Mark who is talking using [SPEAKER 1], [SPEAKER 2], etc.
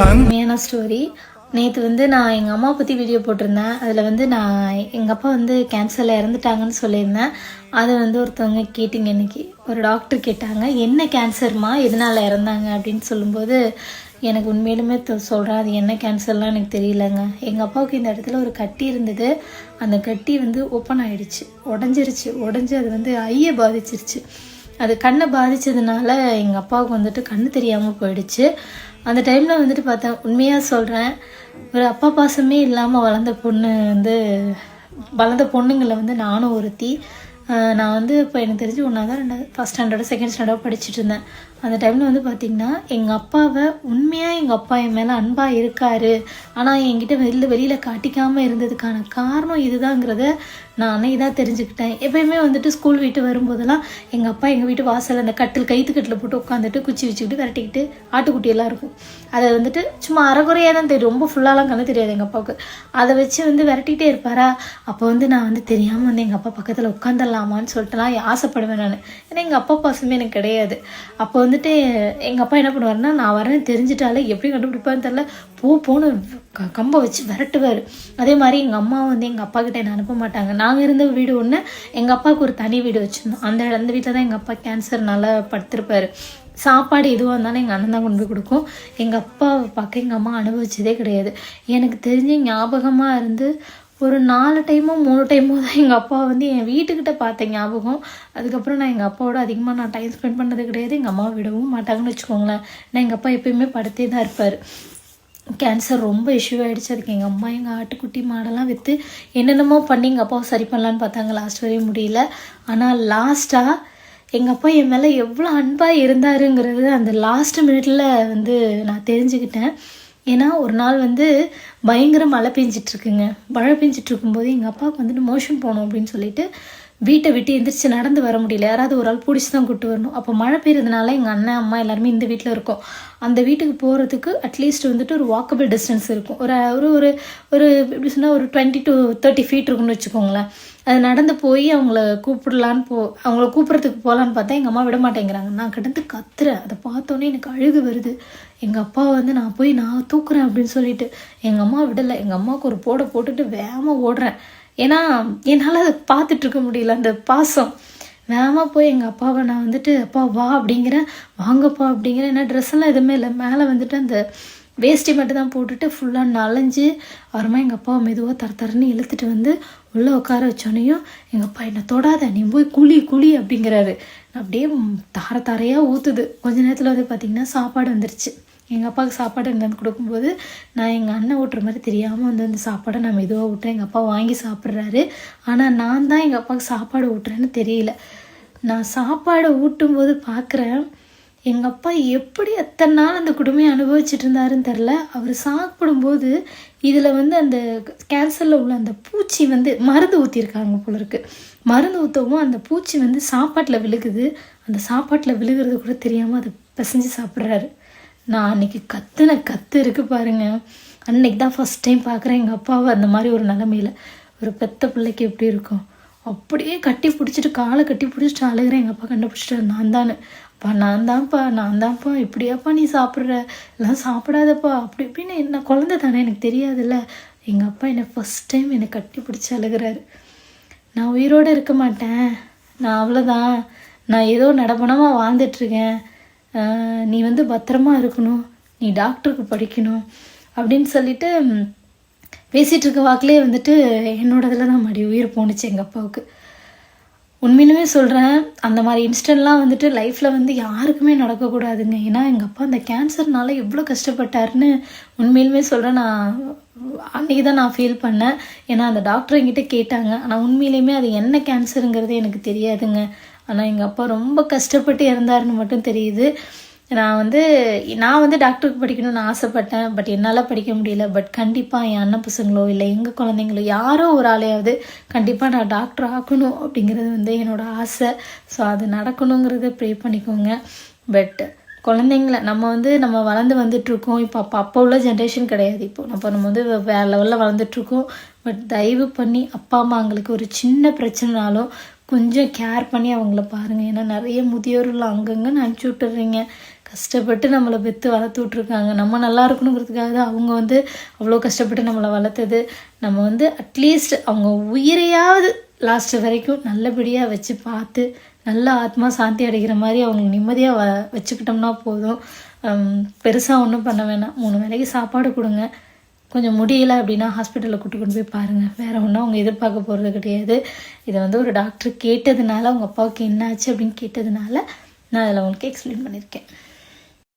[SPEAKER 1] உண்மையான ஸ்டோரி நேற்று வந்து நான் எங்கள் அம்மா பற்றி வீடியோ போட்டிருந்தேன். அதில் வந்து நான் எங்கள் அப்பா வந்து கேன்சரில் இறந்துட்டாங்கன்னு சொல்லியிருந்தேன். அதை வந்து ஒருத்தவங்க கேட்டிங்க இன்னைக்கு. ஒரு டாக்டர் கேட்டாங்க என்ன கேன்சர்மா எதனால் இறந்தாங்க? அப்படின்னு சொல்லும்போது எனக்கு உண்மையிலுமே சொல்கிறேன் அது என்ன கேன்சர்லாம் எனக்கு தெரியலங்க. எங்கள் அப்பாவுக்கு இந்த இடத்துல ஒரு கட்டி இருந்தது. அந்த கட்டி வந்து ஓப்பன் ஆகிடுச்சு உடஞ்சிருச்சு. உடஞ்சி அது வந்து ஐயை பாதிச்சிருச்சு. அது கண்ணை பாதித்ததுனால எங்கள் அப்பாவுக்கு வந்துட்டு கண்ணு தெரியாமல் போயிடுச்சு. அந்த டைமில் வந்துட்டு பார்த்தேன் உண்மையாக சொல்கிறேன் ஒரு அப்பா பாசமே இல்லாமல் வளர்ந்த பொண்ணு வந்து வளர்ந்த பொண்ணுங்களை வந்து நானும் ஒருத்தி. நான் வந்து இப்போ எனக்கு தெரிஞ்சு ஒன்றா தான் ரெண்டாவது ஃபஸ்ட் ஸ்டாண்டர்டோ செகண்ட் ஸ்டாண்டர்டோ படிச்சுட்டு இருந்தேன். அந்த டைமில் வந்து பார்த்திங்கன்னா எங்கள் அப்பாவை உண்மையாக எங்கள் அப்பா என் மேலே அன்பாக இருக்காரு. ஆனால் என்கிட்ட வெளியில் வெளியில் காட்டிக்காமல் இருந்ததுக்கான காரணம் இதுதாங்கிறத நான் அன்னைக்கு தான் தெரிஞ்சுக்கிட்டேன். எப்பயுமே வந்துட்டு ஸ்கூல் வீட்டு வரும்போதெல்லாம் எங்கள் அப்பா எங்கள் வீட்டு வாசல் அந்த கட்டில் கைத்து கட்டில் போட்டு உட்காந்துட்டு குச்சி வச்சுக்கிட்டு விரட்டிக்கிட்டு ஆட்டுக்குட்டியெல்லாம் இருக்கும். அதை வந்துட்டு சும்மா அறகுறையாக தான் தெரியும். ரொம்ப ஃபுல்லாலாம் கண்ணு தெரியாது எங்கள் அப்பாவுக்கு. அதை வச்சு வந்து விரட்டிகிட்டே இருப்பாரா? அப்போ வந்து நான் வந்து தெரியாமல் வந்து எங்கள் அப்பா பக்கத்தில் உட்காந்துடலாமான்னு சொல்லிட்டுலாம் ஆசைப்படுவேன் நான். ஏன்னா எங்கள் அப்பா பாசமே எனக்கு கிடையாது. அப்போ வந்துட்டு எங்கள் அப்பா என்ன பண்ணுவாருன்னா நான் வரேன்னு தெரிஞ்சிட்டாலே எப்படி கண்டுபிடிப்பான்னு தெரில போ போன்னு க கம்பை வச்சு விரட்டுவார். அதே மாதிரி எங்கள் அம்மா வந்து எங்கள் அப்பா கிட்ட என்னை அனுப்ப மாட்டாங்க. நாங்கள் இருந்த வீடு ஒன்று எங்கள் அப்பாவுக்கு ஒரு தனி வீடு வச்சுருந்தோம். அந்த அந்த வீட்டில் தான் எங்கள் அப்பா கேன்சர்னால படுத்திருப்பார். சாப்பாடு எதுவாக இருந்தாலும் எங்கள் அண்ணன் தான் கொண்டு போய் கொடுக்கும். எங்கள் அப்பாவை பார்க்க எங்கள் அம்மா அனுபவிச்சதே கிடையாது. எனக்கு தெரிஞ்ச ஞாபகமாக இருந்து ஒரு நாலு டைமோ மூணு டைமோ தான் எங்கள் அப்பா வந்து என் வீட்டுக்கிட்ட பார்த்த ஞாபகம். அதுக்கப்புறம் நான் எங்கள் அப்பாவோட அதிகமாக நான் டைம் ஸ்பெண்ட் பண்ணது கிடையாது. எங்கள் அம்மா விடவும் மாட்டாங்கன்னு வச்சுக்கோங்களேன். நான் எங்கள் அப்பா எப்பயுமே படுத்தே தான் இருப்பார். கேன்சர் ரொம்ப இஷ்யூ ஆகிடுச்சு அதுக்கு எங்கள் அம்மா எங்கள் ஆட்டுக்குட்டி மாடெல்லாம் விற்று என்னென்னமோ பண்ணி எங்கள் அப்பாவை சரி பண்ணலான்னு பார்த்தாங்க. லாஸ்ட் வரையும் முடியல. ஆனால் லாஸ்ட்டாக எங்கள் அப்பா என் மேலே எவ்வளோ அன்பாக இருந்தாருங்கிறது அந்த லாஸ்ட் மினிட்ல வந்து நான் தெரிஞ்சுக்கிட்டேன். ஏன்னா ஒரு நாள் வந்து பயங்கர மழை பெஞ்சிட்ருக்குங்க மழை பெஞ்சிட்ருக்கும்போது எங்கள் அப்பாவுக்கு வந்துட்டு மோஷன் போகணும் அப்படின்னு சொல்லிட்டு வீட்டை விட்டு எந்திரிச்சு நடந்து வர முடியல. யாராவது ஒரு ஆள் பிடிச்சி தான் கூட்டு வரணும். அப்போ மழை பெய்யறதுனால எங்கள் அண்ணன் அம்மா எல்லாருமே இந்த வீட்டில் இருக்கோம். அந்த வீட்டுக்கு போகிறதுக்கு அட்லீஸ்ட் வந்துட்டு ஒரு வாக்கபிள் டிஸ்டன்ஸ் இருக்கும். ஒரு ஒரு ஒரு ஒரு எப்படி சொன்னால் ஒரு டுவெண்ட்டி டு தேர்ட்டி ஃபீட் இருக்கும்னு வச்சுக்கோங்களேன். அது நடந்து போய் அவங்கள கூப்பிடலான்னு போ அவங்கள கூப்பிட்றதுக்கு போகலான்னு பார்த்தா எங்கள் அம்மா விட மாட்டேங்கிறாங்க நான் கிடந்து கத்துறேன். அதை பார்த்தோன்னே எனக்கு அழுகு வருது. எங்கள் அப்பா வந்து நான் போய் நான் தூக்குறேன் அப்படின்னு சொல்லிட்டு எங்கள் அம்மா விடலை. எங்கள் அம்மாவுக்கு ஒரு போட போட்டுட்டு வேகமாக ஓடுறேன். ஏன்னா என்னால் அதை பார்த்துட்ருக்க முடியல அந்த பாசம். வேகமாக போய் எங்கள் அப்பாவை நான் வந்துட்டு அப்பா வா அப்படிங்கிறேன் வாங்கப்பா அப்படிங்கிறேன் ஏன்னா ட்ரெஸ் எல்லாம் எதுவுமே இல்லை. மேலே வந்துட்டு அந்த வேஷ்டி மட்டும் தான் போட்டுட்டு ஃபுல்லாக நலைஞ்சு அப்புறமா எங்கள் அப்பாவை மெதுவாக தர தரன்னு இழுத்துட்டு வந்து உள்ளே உட்கார வச்சோனையும் எங்கள் அப்பா என்னை தொடாத நீ போய் குழி குழி அப்படிங்கிறாரு. அப்படியே தார தாரையாக ஊற்றுது கொஞ்ச நேரத்தில் வந்து பார்த்திங்கன்னா சாப்பாடு வந்துருச்சு. எங்கள் அப்பாவுக்கு சாப்பாடு வந்து கொடுக்கும்போது நான் எங்கள் அண்ணன் ஊட்டுற மாதிரி தெரியாமல் வந்து அந்த சாப்பாடை நான் மெதுவாக ஊட்டுறேன். எங்கள் அப்பா வாங்கி சாப்பிட்றாரு. ஆனால் நான் தான் எங்கள் அப்பாவுக்கு சாப்பாடு ஊட்டுறேன்னு தெரியல. நான் சாப்பாடு ஊட்டும்போது பார்க்குறேன் எங்கள் அப்பா எப்படி எத்தனை நாள் அந்த குடுமையை அனுபவிச்சுட்டு இருந்தாருன்னு தெரில அவர் சாப்பிடும்போது இதில் வந்து அந்த கேன்சரில் உள்ள அந்த பூச்சி வந்து மருந்து ஊற்றிருக்காங்க போல இருக்கு. மருந்து ஊற்றவும் அந்த பூச்சி வந்து சாப்பாட்டில் விழுகுது. அந்த சாப்பாட்டில் விழுகிறது கூட தெரியாமல் அதை பிசைஞ்சு சாப்பிட்றாரு. நான் அன்னைக்கு கத்துன கத்து இருக்கு பாருங்க. அன்னைக்கு தான் ஃபஸ்ட் டைம் பார்க்குறேன் எங்கள் அப்பாவை. அந்த மாதிரி ஒரு நிலமையில். ஒரு பெத்த பிள்ளைக்கு எப்படி இருக்கும்? அப்படியே கட்டி பிடிச்சிட்டு காலை கட்டி பிடிச்சிட்டு அழுகிறேன். எங்கள் அப்பா கண்டுபிடிச்சிட்டு நான் தானே. அப்பா நான் தான்ப்பா நான் தான்ப்பா. இப்படியாப்பா நீ சாப்பிட்ற? எல்லாம் சாப்பிடாதப்பா. அப்படி இப்படின்னு என்ன குழந்தை தானே எனக்கு தெரியாதுல்ல. எங்கள் அப்பா என்னை ஃபஸ்ட் டைம் என்னை கட்டி பிடிச்சி அழுகிறாரு. நான் உயிரோடு இருக்க மாட்டேன். நான் அவ்வளோதான் நான் ஏதோ நடப்பணமாக வாழ்ந்துட்டுருக்கேன் நீ வந்து பத்திரமா இருக்கணும். நீ டாக்டருக்கு படிக்கணும். அப்படின்னு சொல்லிட்டு பேசிகிட்டு இருக்க வாக்கிலே வந்துட்டு என்னோட இதில் தான் மடி உயிர் போணுச்சு எங்கள் அப்பாவுக்கு. உண்மையிலுமே சொல்கிறேன் அந்த மாதிரி இன்ஸ்டன்ட்லாம் வந்துட்டு லைஃப்பில் வந்து யாருக்குமே நடக்கக்கூடாதுங்க. ஏன்னா எங்கள் அப்பா அந்த கேன்சர்னால எவ்வளோ கஷ்டப்பட்டாருன்னு உண்மையிலுமே சொல்கிறேன் நான் அன்றைக்கி தான் நான் ஃபீல் பண்ணேன். ஏன்னா அந்த டாக்டர் என்கிட்ட கேட்டாங்க. ஆனால் உண்மையிலேயுமே அது என்ன கேன்சருங்கிறது எனக்கு தெரியாதுங்க. ஆனால் எங்கள் அப்பா ரொம்ப கஷ்டப்பட்டு இறந்தாருன்னு மட்டும் தெரியுது. நான் வந்து நான் வந்து டாக்டருக்கு படிக்கணும்னு ஆசைப்பட்டேன். பட் என்னால் படிக்க முடியல. பட் கண்டிப்பாக என் அண்ணன் பசங்களோ இல்லை எங்கள் குழந்தைங்களோ யாரோ ஒரு ஆளையாவது கண்டிப்பாக நான் டாக்டர் ஆக்கணும் அப்படிங்கிறது வந்து என்னோட ஆசை. ஸோ அது நடக்கணுங்கிறத ப்ரே பண்ணிக்கோங்க. பட் குழந்தைங்கள நம்ம வந்து நம்ம வளர்ந்து வந்துட்ருக்கோம் இப்போ அப்போ அப்போ உள்ள ஜென்ரேஷன் கிடையாது. இப்போ நம்ம நம்ம வந்து வேறு லெவலில் வளர்ந்துட்ருக்கோம் பட் தயவு பண்ணி அப்பா அம்மாங்களுக்கு ஒரு சின்ன பிரச்சனைனாலும் கொஞ்சம் கேர் பண்ணி அவங்கள பாருங்கள் ஏன்னா நிறைய முதியோர்கள் அங்கங்கே அனுப்பிச்சி விட்டுறீங்க. கஷ்டப்பட்டு நம்மளை பெற்று வளர்த்து விட்ருக்காங்க நம்ம நல்லா இருக்கணுங்கிறதுக்காக தான் அவங்க வந்து அவ்வளோ கஷ்டப்பட்டு நம்மளை வளர்த்தது. நம்ம வந்து அட்லீஸ்ட் அவங்க உயிரையாவது லாஸ்ட் வரைக்கும் நல்லபடியாக வச்சு பார்த்து நல்ல ஆத்மா சாந்தி அடைகிற மாதிரி அவங்க நிம்மதியாக வ வச்சுக்கிட்டோம்னா போதும். பெருசாக ஒன்றும் பண்ண வேணாம். மூணு வேளைக்கு சாப்பாடு கொடுங்க. கொஞ்சம் முடியல அப்படின்னா ஹாஸ்பிட்டலில் கூட்டு கொண்டு போய் பாருங்கள் வேற ஒன்றும் அவங்க எதிர்பார்க்க போகிறது கிடையாது. இதை வந்து ஒரு டாக்டர் கேட்டதுனால அவங்க அப்பாவுக்கு என்ன ஆச்சு அப்படின்னு கேட்டதுனால நான் அதில் உங்களுக்கு எக்ஸ்பிளைன் பண்ணியிருக்கேன்.